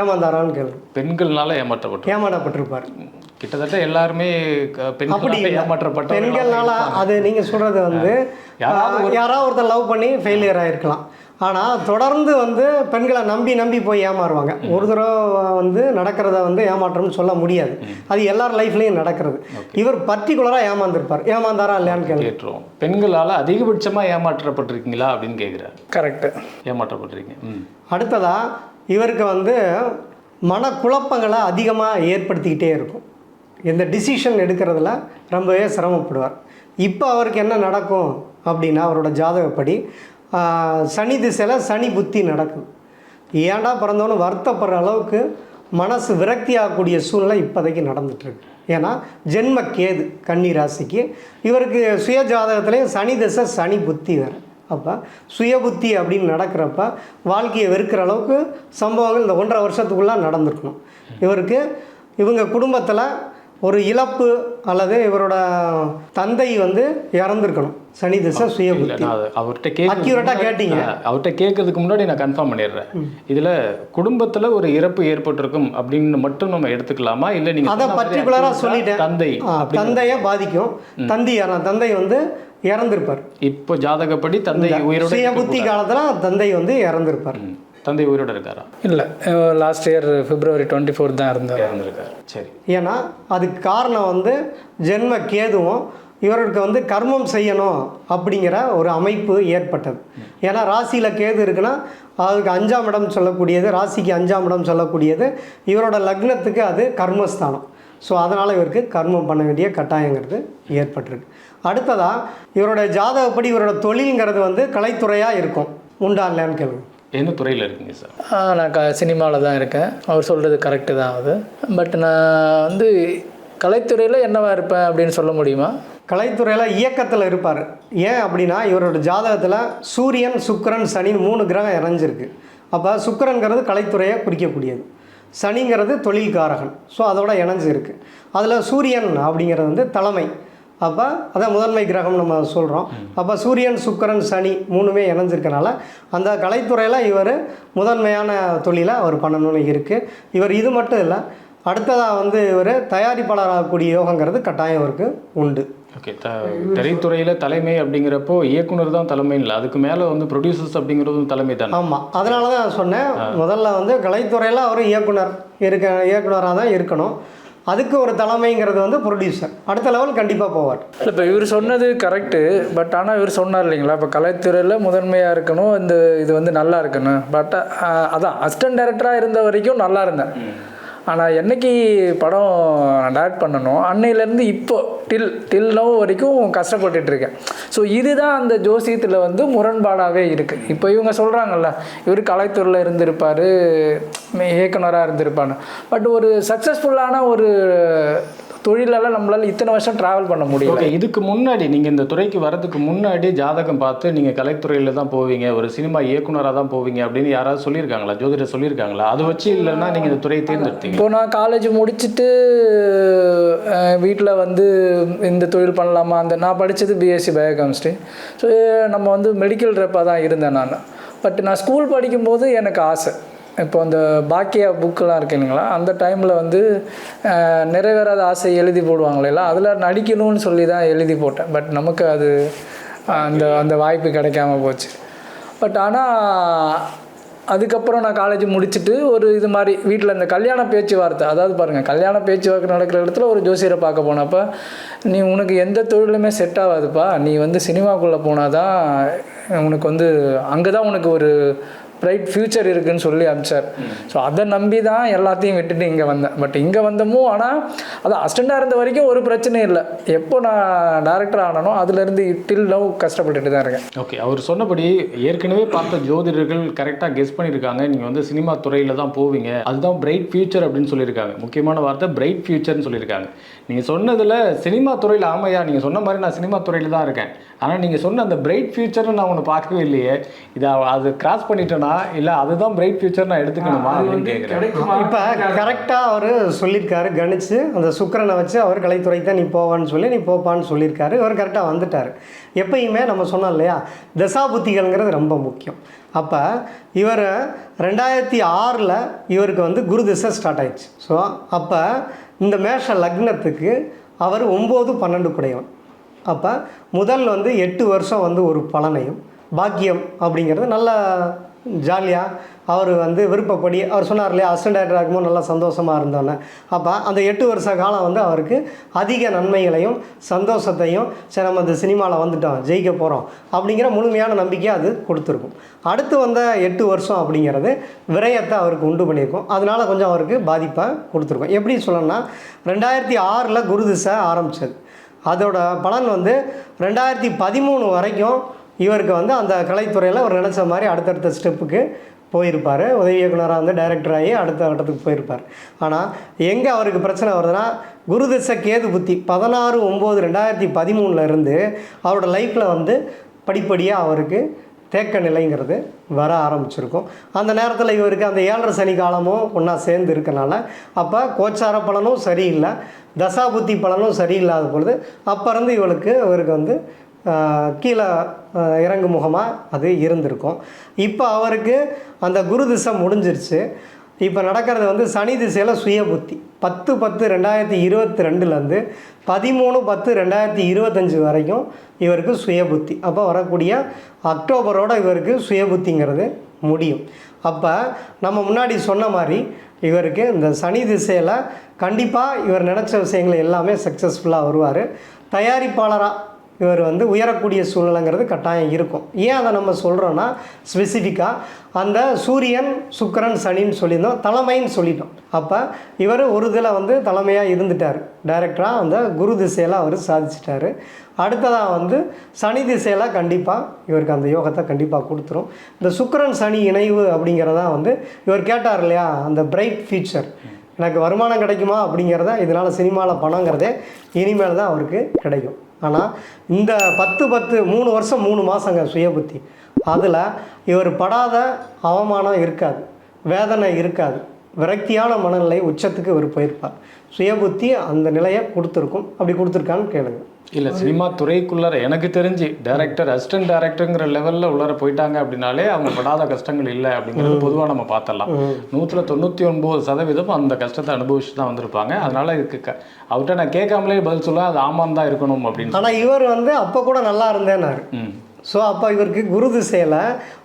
ஏமாந்தாரான்னு கேள்வி பெண்கள்னால ஏமாற்றப்பட்டோம் ஏமாற்றப்பட்டிருப்பார். கிட்டத்தட்ட எல்லாருமே அப்படி. ஏமாற்றப்பட்ட பெண்கள்னால அது நீங்கள் சொல்கிறது வந்து யாராவது ஒருத்தர் லவ் பண்ணி ஃபெயிலியர் ஆகிருக்கலாம் ஆனால் தொடர்ந்து வந்து பெண்களை நம்பி நம்பி போய் ஏமாறுவாங்க. ஒரு தடவை வந்து நடக்கிறத வந்து ஏமாற்றம்னு சொல்ல முடியாது. அது எல்லார் லைஃப்லேயும் நடக்கிறது. இவர் பர்டிகுலராக ஏமாந்துருப்பார். ஏமாந்தாரா இல்லையான்னு கேள்வி கேட்டுருவோம். பெண்களால அதிகபட்சமா ஏமாற்றப்பட்டிருக்கீங்களா அப்படின்னு கேட்குறாரு கரெக்டு ஏமாற்றப்பட்டிருக்கீங்க. அடுத்ததாக இவருக்கு வந்து மனக்குழப்பங்களை அதிகமாக ஏற்படுத்திக்கிட்டே இருக்கும். எந்த டிசிஷன் எடுக்கிறதுல ரொம்பவே சிரமப்படுவார். இப்போ அவருக்கு என்ன நடக்கும் அப்படின்னா அவரோட ஜாதகப்படி சனி திசையில் சனி புத்தி நடக்கும். ஏன்டா பிறந்தவனு வருத்தப்படுற அளவுக்கு மனசு விரக்தி ஆகக்கூடிய சூழ்நிலை இப்போதைக்கு நடந்துட்டுருக்கு. ஏன்னா ஜென்ம கேது கன்னி ராசிக்கு இவருக்கு சுய ஜாதகத்துலேயும் சனி திசை சனி புத்தி வேறு. அப்போ சுய புத்தி அப்படின்னு நடக்கிறப்ப வாழ்க்கையை வெறுக்கிற அளவுக்கு சம்பவங்கள் இந்த ஒன்றரை வருஷத்துக்குள்ளே நடந்திருக்கணும். இவருக்கு இவங்க குடும்பத்தில் ஒரு இழப்பு அல்லது இவரோட தந்தை வந்து இறந்துருக்கணும். சனி திசை சுய புத்தி அவர்கிட்ட கேட்க Accurate-ஆ கேட்டீங்க. அவர்கிட்ட கேட்கறதுக்கு முன்னாடி நான் கன்ஃபார்ம் பண்ணிடுறேன். இதுல குடும்பத்துல ஒரு இறப்பு ஏற்பட்டிருக்கும் அப்படின்னு மட்டும் நம்ம எடுத்துக்கலாமா? இல்ல நீங்க அதை பர்டிகுலராக சொல்லிட்டேன். தந்தை தந்தையை பாதிக்கும். தந்தை தந்தை வந்து இறந்திருப்பார். இப்போ ஜாதகப்படி தந்தை உயிரோட சுய புத்தி காலத்தில் தந்தை வந்து இறந்திருப்பார். தந்தை உயிரோட இருக்காரா? இல்லை. Last year February twenty four தான் இருந்தார் இறந்திருக்காரு. சரி. ஏன்னா அதுக்கு காரணம் வந்து ஜென்ம கேதுவும் இவருக்கு வந்து கர்மம் செய்யணும் அப்படிங்கிற ஒரு அமைப்பு ஏற்பட்டது. ஏன்னா ராசியில் கேது இருக்குன்னா அதுக்கு அஞ்சாம் இடம் சொல்லக்கூடியது ராசிக்கு அஞ்சாம் இடம் சொல்லக்கூடியது இவரோட லக்னத்துக்கு அது கர்மஸ்தானம். ஸோ அதனால் இவருக்கு கர்மம் பண்ண வேண்டிய கட்டாயங்கிறது ஏற்பட்டிருக்கு. அடுத்ததாக இவரோட ஜாதகப்படி இவரோட தொழில்ங்கிறது வந்து கலைத்துறையாக இருக்கும். உண்டா இல்லையான்னு கேளுங்க. என்ன துறையில் இருக்கீங்க சார்? நான் க சினிமாவில் தான் இருக்கேன். அவர் சொல்கிறது கரெக்டு தான் அது. பட் நான் வந்து கலைத்துறையில் என்னவா இருப்பேன் அப்படின்னு சொல்ல முடியுமா? கலைத்துறையில் இயக்கத்தில் இருப்பார். ஏன் அப்படின்னா இவரோட ஜாதகத்தில் சூரியன் சுக்கிரன் சனி மூணு கிரகம் இணைஞ்சிருக்கு. அப்போ சுக்கிரன்கிறது கலைத்துறையை குறிக்கக்கூடியது. சனிங்கிறது தொழில்காரகன். ஸோ அதோட இணைஞ்சு இருக்கு அதில் சூரியன் அப்படிங்கிறது வந்து தலைமை. அப்போ அதான் முதன்மை கிரகம் நம்ம சொல்கிறோம் அப்போ சூரியன் சுக்கிரன் சனி மூணுமே இணைஞ்சிருக்கனால அந்த கலைத்துறையில் இவர் முதன்மையான தொழிலை அவர் பண்ணணும்னு இருக்குது இவர் இது மட்டும் இல்லை அடுத்ததாக வந்து இவர் தயாரிப்பாளராகக்கூடிய யோகங்கிறது கட்டாயம் இவருக்கு உண்டு. ஓகே த திரைத்துறையில் தலைமை அப்படிங்கிறப்போ இயக்குனர் தான் தலைமை இல்லை. அதுக்கு மேலே வந்து ப்ரொடியூசர்ஸ் அப்படிங்கிறதும் தலைமை தானே? ஆமாம் அதனால தான் சொன்னேன். முதல்ல வந்து கலைத்துறையில் அவர் இயக்குனர் இருக்க இயக்குனராக தான் இருக்கணும். அதுக்கு ஒரு தலைமைங்கிறது வந்து ப்ரொடியூசர் அடுத்த லெவல் கண்டிப்பாக போவார். இல்லை இப்போ இவர் சொன்னது கரெக்டு பட் ஆனால் இவர் சொன்னார் இல்லைங்களா? இப்போ கலைத்துறையில் முதன்மையாக இருக்கணும் இந்த இது வந்து நல்லா இருக்கணும். பட் அதான் அசிஸ்டன்ட் டைரக்டராக இருந்த வரைக்கும் நல்லா இருந்தேன். ஆனால் என்னைக்கு படம் டைரக்ட் பண்ணணும் அன்னையிலேருந்து இப்போ டில் டில் நவ் வரைக்கும் கஷ்டப்பட்டுட்ருக்கேன். ஸோ இதுதான் அந்த ஜோசியத்தில் வந்து முரண்பாடாகவே இருக்குது இப்போ இவங்க சொல்கிறாங்கல்ல இவர் கலைத்துறையில் இருந்திருப்பார் இயக்குனராக இருந்திருப்பான்னு. பட் ஒரு சக்ஸஸ்ஃபுல்லான ஒரு தொழிலால் நம்மளால் இத்தனை வருஷம் ட்ராவல் பண்ண முடியல. ஓகே இதுக்கு முன்னாடி நீங்கள் இந்த துறைக்கு வரதுக்கு முன்னாடி ஜாதகம் பார்த்து நீங்கள் கலைத்துறையில் தான் போவீங்க ஒரு சினிமா இயக்குனராக தான் போவீங்க அப்படின்னு யாராவது சொல்லியிருக்காங்களா? ஜோதிடர் சொல்லியிருக்காங்களா? அது வச்சு இல்லைன்னா நீங்கள் இந்த துறையை தேர்ந்தெடுத்தீங்க. இப்போ நான் காலேஜ் முடிச்சுட்டு வீட்டில் வந்து இந்த தொழில் பண்ணலாமா? அந்த நான் படித்தது பிஎஸ்சி பயோகெமிஸ்ட்ரி ஸோ நம்ம வந்து மெடிக்கல் ரெப்பாக தான் இருந்தேன் நான். பட் நான் ஸ்கூல் படிக்கும்போது எனக்கு ஆசை. இப்போ அந்த பாக்கியா புக்கெலாம் இருக்கு இல்லைங்களா? அந்த டைமில் வந்து நிறைவேறாத ஆசை எழுதி போடுவாங்களே அதில் நடிக்கணும்னு சொல்லி தான் எழுதி போட்டேன். பட் நமக்கு அது அந்த அந்த வாய்ப்பு கிடைக்காம போச்சு. பட் ஆனால் அதுக்கப்புறம் நான் காலேஜ் முடிச்சுட்டு ஒரு இது மாதிரி வீட்டில் இந்த கல்யாண பேச்சுவார்த்தை அதாவது பாருங்கள் கல்யாண பேச்சுவார்த்தை நடக்கிற இடத்துல ஒரு ஜோசியரை பார்க்க போனப்போ நீ உனக்கு எந்த தொழிலுமே செட் ஆகாதுப்பா. நீ வந்து சினிமாக்குள்ளே போனால் தான் உனக்கு வந்து அங்கே தான் உனக்கு ஒரு பிரைட் ஃப்யூச்சர் இருக்குன்னு சொல்லி அனுப்பிச்சார். ஸோ அதை நம்பி தான் எல்லாத்தையும் விட்டுட்டு இங்கே வந்தேன். பட் இங்கே வந்தமும் ஆனால் அது அஸ்டண்டாக இருந்த வரைக்கும் ஒரு பிரச்சனையும் இல்லை. எப்போ நான் டேரக்டர் ஆனனோ அதுலேருந்து டில் லவ் கஷ்டப்பட்டுட்டு தான் இருக்கேன். ஓகே அவர் சொன்னபடி ஏற்கனவே பார்த்த ஜோதிடர்கள் கரெக்டாக கெஸ் பண்ணியிருக்காங்க நீங்கள் வந்து சினிமா துறையில் தான் போவீங்க. அதுதான் பிரைட் ஃபியூச்சர் அப்படின்னு சொல்லியிருக்காங்க. முக்கியமான வார்த்தை பிரைட் ஃபியூச்சர்னு சொல்லியிருக்காங்க. நீங்கள் சொன்னதில் சினிமா துறையில் ஆமையா நீங்கள் சொன்ன மாதிரி நான் சினிமா துறையில் தான் இருக்கேன். ஆனால் நீங்கள் சொன்ன அந்த பிரைட் ஃபியூச்சர்னு நான் ஒன்று பார்க்கவே இல்லையே. இதை அது கிராஸ் பண்ணிட்டேனா? இல்லை அதுதான் பிரைட் ஃபியூச்சர் நான் எடுத்துக்கணுமா இப்போ கரெக்டாக அவர் சொல்லியிருக்காரு கணிச்சு அந்த சுக்கிரனை வச்சு அவர் கலைத்துறை தான் நீ போவான்னு சொல்லி நீ போப்பான்னு சொல்லியிருக்காரு. இவர் கரெக்டாக வந்துட்டார். எப்பயுமே நம்ம சொன்னோம் இல்லையா தசாபுத்திகள்ங்கிறது ரொம்ப முக்கியம். அப்போ இவர் ரெண்டாயிரத்தி ஆறில் இவருக்கு வந்து குரு திசை ஸ்டார்ட் ஆயிடுச்சு. ஸோ அப்போ இந்த மேஷ லக்னத்துக்கு அவர் ஒம்பது பன்னெண்டு குடையவன். அப்போ முதல் வந்து எட்டு வருஷம் வந்து ஒரு பலனையும் பாக்கியம் அப்படிங்கிறது நல்ல ஜாலியாக அவர் வந்து விருப்பப்படி அவர் சொன்னார் இல்லையா அசிஸ்டன்ட் டேரக்டர் ஆகும்போது நல்லா சந்தோஷமாக இருந்தோன்னே. அப்போ அந்த எட்டு வருஷ காலம் வந்து அவருக்கு அதிக நன்மைகளையும் சந்தோஷத்தையும் சரி நம்ம இந்த சினிமாவில் வந்துட்டோம் ஜெயிக்க போகிறோம் அப்படிங்கிற முழுமையான நம்பிக்கையை அது கொடுத்துருக்கும். அடுத்து வந்த எட்டு வருஷம் அப்படிங்கிறது விரயத்தை அவருக்கு உண்டு பண்ணியிருக்கும். அதனால கொஞ்சம் அவருக்கு பாதிப்பை கொடுத்துருக்கும். எப்படி சொல்லணும்னா ரெண்டாயிரத்தி ஆறில் குருதிசை ஆரம்பித்தது அதோட பலன் வந்து ரெண்டாயிரத்தி பதிமூணு வரைக்கும் இவருக்கு வந்து அந்த கலைத்துறையில் அவர் நினச்ச மாதிரி அடுத்தடுத்த ஸ்டெப்புக்கு போயிருப்பார். உதவி இயக்குனராக வந்து டைரக்டர் ஆகி அடுத்த கட்டத்துக்கு போயிருப்பார். ஆனால் எங்கே அவருக்கு பிரச்சனை வருதுன்னா குருதிச கேது புத்தி பதினாறு ஒம்பது ரெண்டாயிரத்தி பதிமூணில் இருந்து அவரோட லைஃப்பில் வந்து படிப்படியாக அவருக்கு தேக்க நிலைங்கிறது வர ஆரம்பிச்சிருக்கும். அந்த நேரத்தில் இவருக்கு அந்த ஏழரை சனி காலமும் ஒன்றா சேர்ந்து இருக்கனால அப்போ கோச்சார பலனும் சரியில்லை தசாபுத்தி பலனும் சரியில்லாத பொழுது அப்போ இருந்து இவளுக்கு இவருக்கு வந்து கீழே இறங்கு முகமாக அது இருந்திருக்கும். இப்போ அவருக்கு அந்த குரு திசை முடிஞ்சிருச்சு. இப்போ நடக்கிறது வந்து சனி திசையில் சுய புத்தி. பத்து பத்து ரெண்டாயிரத்தி இருபத்தி ரெண்டுலேருந்து பதிமூணு பத்து ரெண்டாயிரத்தி இருபத்தஞ்சி வரைக்கும் இவருக்கு சுய புத்தி. அப்போ வரக்கூடிய அக்டோபரோட இவருக்கு சுய புத்திங்கிறது முடியும். அப்போ நம்ம முன்னாடி சொன்ன மாதிரி இவருக்கு இந்த சனி திசையில் கண்டிப்பாக இவர் நினச்ச விஷயங்கள் எல்லாமே சக்ஸஸ்ஃபுல்லாக வருவார். தயாரிப்பாளராக இவர் வந்து உயரக்கூடிய சூழ்நிலைங்கிறது கட்டாயம் இருக்கும். ஏன் அதை நம்ம சொல்கிறோன்னா ஸ்பெசிஃபிக்காக அந்த சூரியன் சுக்கரன் சனின்னு சொல்லியிருந்தோம் தலைமைன்னு சொல்லிட்டோம். அப்போ இவர் ஒரு இதில் வந்து தலைமையாக இருந்துட்டார். டைரக்டராக அந்த குரு திசையில் அவர் சாதிச்சிட்டாரு. அடுத்ததாக வந்து சனி திசையில் கண்டிப்பாக இவருக்கு அந்த யோகத்தை கண்டிப்பாக கொடுத்துரும். இந்த சுக்கரன் சனி இணைவு அப்படிங்கிறதா வந்து இவர் கேட்டார் இல்லையா அந்த பிரைட் ஃபியூச்சர் எனக்கு வருமானம் கிடைக்குமா அப்படிங்கிறத இதனால் சினிமாவில் பணங்கிறதே இனிமேல் தான் அவருக்கு கிடைக்கும். ஆனால் இந்த பத்து பத்து மூணு வருஷம் மூணு மாதங்க சுயபுத்தி அதில் இவர் படாத அவமானம் இருக்காது வேதனை இருக்காது. விரக்தியான மனநிலை உச்சத்துக்கு இவர் போயிருப்பார். சுயபுத்தி அந்த நிலையை கொடுத்துருக்கும். அப்படி கொடுத்துருக்கான்னு கேளுங்கள் இல்லை சினிமா துறைக்குள்ளார எனக்கு தெரிஞ்சு டைரக்டர் அசிஸ்டன்ட் டைரக்டருங்கிற லெவலில் உள்ளார போயிட்டாங்க அப்படின்னாலே அவங்க படாத கஷ்டங்கள் இல்லை அப்படிங்கிறது பொதுவாக நம்ம பார்த்தலாம் நூற்றில் தொண்ணூற்றி ஒன்பது சதவீதம் அந்த கஷ்டத்தை அனுபவிச்சு தான் வந்திருப்பாங்க. அதனால இதுக்கு க அவர்கிட்ட நான் கேட்காமலே பதில் சொல்ல அது ஆமாம் தான் இருக்கணும் அப்படின்னு ஆனால் இவர் வந்து அப்போ கூட நல்லா இருந்தேனாரு ம். ஸோ அப்போ இவருக்கு குரு திசையில்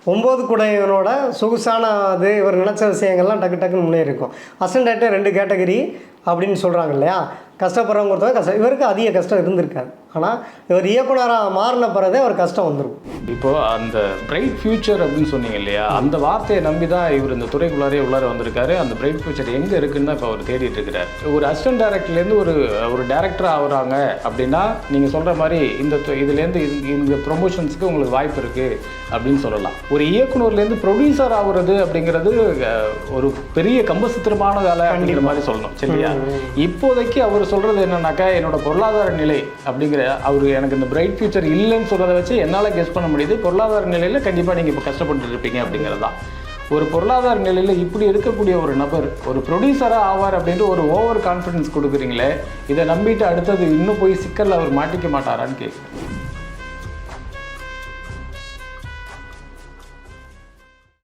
ஒம்பது குடையவனோட சொகுசான அது இவர் நினச்ச விஷயங்கள்லாம் டக்கு டக்குன்னு முன்னேறி இருக்கும் அசண்டாயிட்டே ரெண்டு கேட்டகரி அப்படின்னு சொல்கிறாங்க இல்லையா? கஷ்டப்படுறவங்க ஒருத்தவங்க கஷ்டம் இவருக்கு அதிக கஷ்டம் இருந்திருக்காது. ஆனால் இவர் இயக்குனராக மாறின பிறதே ஒரு கஷ்டம் வந்துடும் இப்போ அந்த பிரைட் ஃபியூச்சர் அப்படின்னு சொன்னீங்க இல்லையா? அந்த வார்த்தையை நம்பி தான் இவர் இந்த துறைக்குள்ளாரே உள்ளார வந்திருக்காரு. அந்த பிரைட் ஃபியூச்சர் எங்கே இருக்குன்னு தான் இப்போ அவர் தேடிட்டு இருக்கிறார். ஒரு அசிஸ்டன்ட் டேரக்டர்லேருந்து ஒரு ஒரு டேரக்டர் ஆகுறாங்க அப்படின்னா நீங்கள் சொல்கிற மாதிரி இந்த இதுலேருந்து இந்த- ப்ரொமோஷன்ஸ்க்கு உங்களுக்கு வாய்ப்பு இருக்குது அப்படின்னு சொல்லலாம். ஒரு இயக்குனர்லேருந்து ப்ரொடியூசர் ஆகுறது அப்படிங்கிறது ஒரு பெரிய கம்பசித்திரமான வேலை அப்படிங்கிற மாதிரி சொல்லணும் சரியா? இப்போதைக்கு அவர் சொல்கிறது என்னன்னாக்கா என்னோட பொருளாதார நிலை அப்படிங்கிற அவர் எனக்கு இந்த பிரைட் ஃபியூச்சர் இல்லைன்னு சொல்கிறத வச்சு என்னால் கெஸ் பண்ண முடியுது. பொருளாதார நிலையில் கண்டிப்பாக நீங்கள் இப்போ கஷ்டப்பட்டு இருப்பீங்க அப்படிங்கிறது தான். ஒரு பொருளாதார நிலையில் இப்படி இருக்கக்கூடிய ஒரு நபர் ஒரு ப்ரொடியூசராக ஆவார் அப்படின்ட்டு ஒரு ஓவர் கான்ஃபிடன்ஸ் கொடுக்குறீங்களே இதை நம்பிட்டு அடுத்தது இன்னும் போய் சிக்கலில் அவர் மாட்டிக்க மாட்டாரான்னு கேட்குறேன்